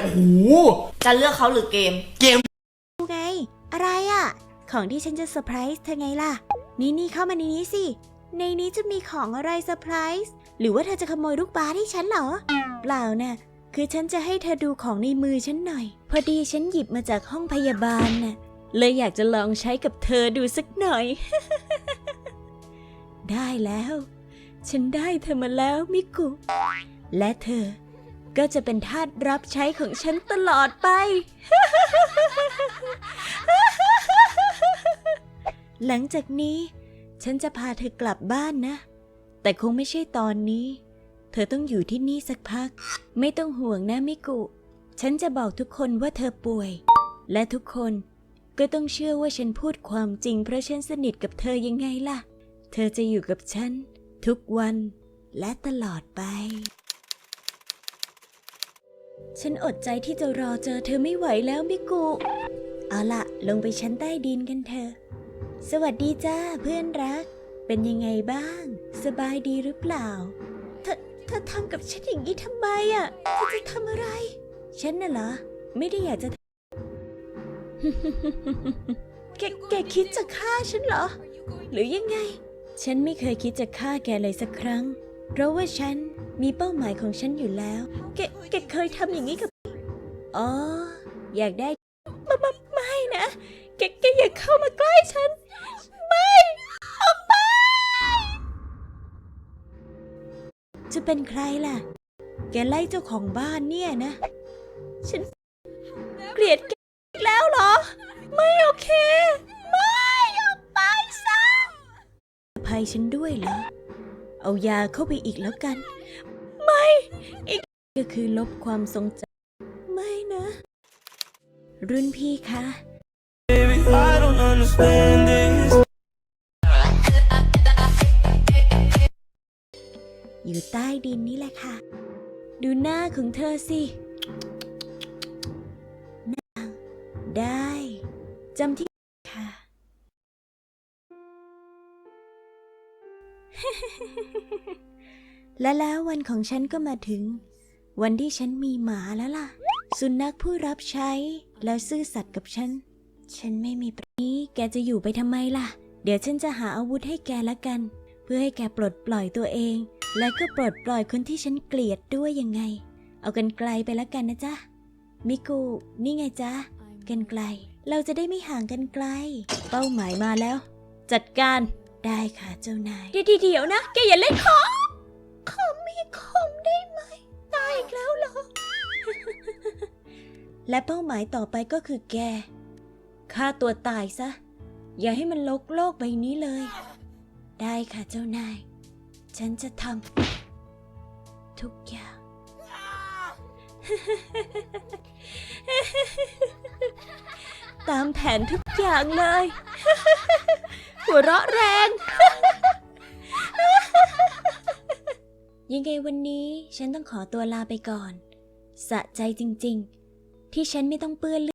โอ้โหจะเลือกเขาหรือเกมเกมไง อะไรอะ่ะ ของที่ฉันจะเซอร์ไพรส์เธอไงล่ะ นี่นี่เข้ามาในนี้สิ ในนี้จะมีของอะไรเซอร์ไพรส์หรือว่าเธอจะขโมยลูกบาสให้ฉันเหรอ เปล่านะ่ะคือฉันจะให้เธอดูของในมือฉันหน่อย พอดีฉันหยิบมาจากห้องพยาบาลน่ะเลยอยากจะลองใช้กับเธอดูสักหน่อย ได้แล้ว ฉันได้เธอมาแล้วมิกุ และเธอ ก็จะเป็นทาสรับใช้ของฉันตลอดไป หลังจากนี้ ฉันจะพาเธอกลับบ้านนะ แต่คงไม่ใช่ตอนนี้ เธอต้องอยู่ที่นี่สักพัก ไม่ต้องห่วงนะมิกุ ฉันจะบอกทุกคนว่าเธอป่วย และทุกคนก็ต้องเชื่อว่าฉันพูดความจริงเพราะฉันสนิทกับเธอยังไงล่ะ เธอจะอยู่กับฉัน ทุกวันและตลอดไป ฉันอดใจที่จะรอเจอเธอไม่ไหวแล้วมิกุ เอาละลงไปชั้นใต้ดินกันเถอะ สวัสดีจ้าเพื่อนรัก เป็นยังไงบ้าง สบายดีหรือเปล่า เธอเธอทำกับฉันอย่างนี้ทำไมอะ่ะ เธอจะทำอะไร ฉันน่ะเหรอ ไม่ได้อยากจะ แกแกคิดจะฆ่าฉันเหรอ หรือยังไง ฉันไม่เคยคิดจะฆ่าแกเลยสักครั้ง เพราะว่าฉัน มีเป้าหมายของฉันอยู่แล้ว แกแกเคยทำอย่างนี้กับ อ๋อ อยากได้มามาไม่นะ แกแกอย่าเข้ามาใกล้ฉัน ไม่ ออกไป จะเป็นใครล่ะ แกไล่เจ้าของบ้านเนี่ยนะ ฉัน เกลียดแกอีกแล้วเหรอ ไม่โอเค ไม่ ออกไปซะอภัยฉันด้วยเหรอ เอายาเข้าไปอีกแล้วกัน อีกก็คือลบความทรงจำไม่นะ รุ่นพี่คะ Baby, I don't understand this. อยู่ใต้ดินนี่แหละค่ะ ดูหน้าของเธอสิหน้าได้จำที่ค่ะ และแล้ววันของฉันก็มาถึง วันที่ฉันมีหมาแล้วล่ะ สุนัขผู้รับใช้แล้วซื่อสัตย์กับฉัน ฉันไม่มีปรนี้แกจะอยู่ไปทำไมล่ะ เดี๋ยวฉันจะหาอาวุธให้แกละกัน เพื่อให้แกปลดปล่อยตัวเอง และก็ปลดปล่อยคนที่ฉันเกลียดด้วยยังไง เอากันไกลไปล้วกันนะจ๊ะมิกูนี่ไงจ๊ะกันไกล เราจะได้ไม่ห่างกันไกล เป้าหมายมาแล้ว จัดการได้ค่ะเจ้านายเดี๋ยวเดี๋ยวนะ แกอย่าเล่นของ ขอมีคมได้ไหม ตายอีกแล้วเหรอ และเป้าหมายต่อไปก็คือแกฆ่าตัวตายซะ อย่าให้มันลกโลกใบนี้เลย ได้ค่ะเจ้านาย ฉันจะทำทุกอย่าง ตามแผนทุกอย่างเลย หัวเราะแรง ยังไงวันนี้ฉันต้องขอตัวลาไปก่อน สะใจจริงๆ ที่ฉันไม่ต้องเปื้อนเลือด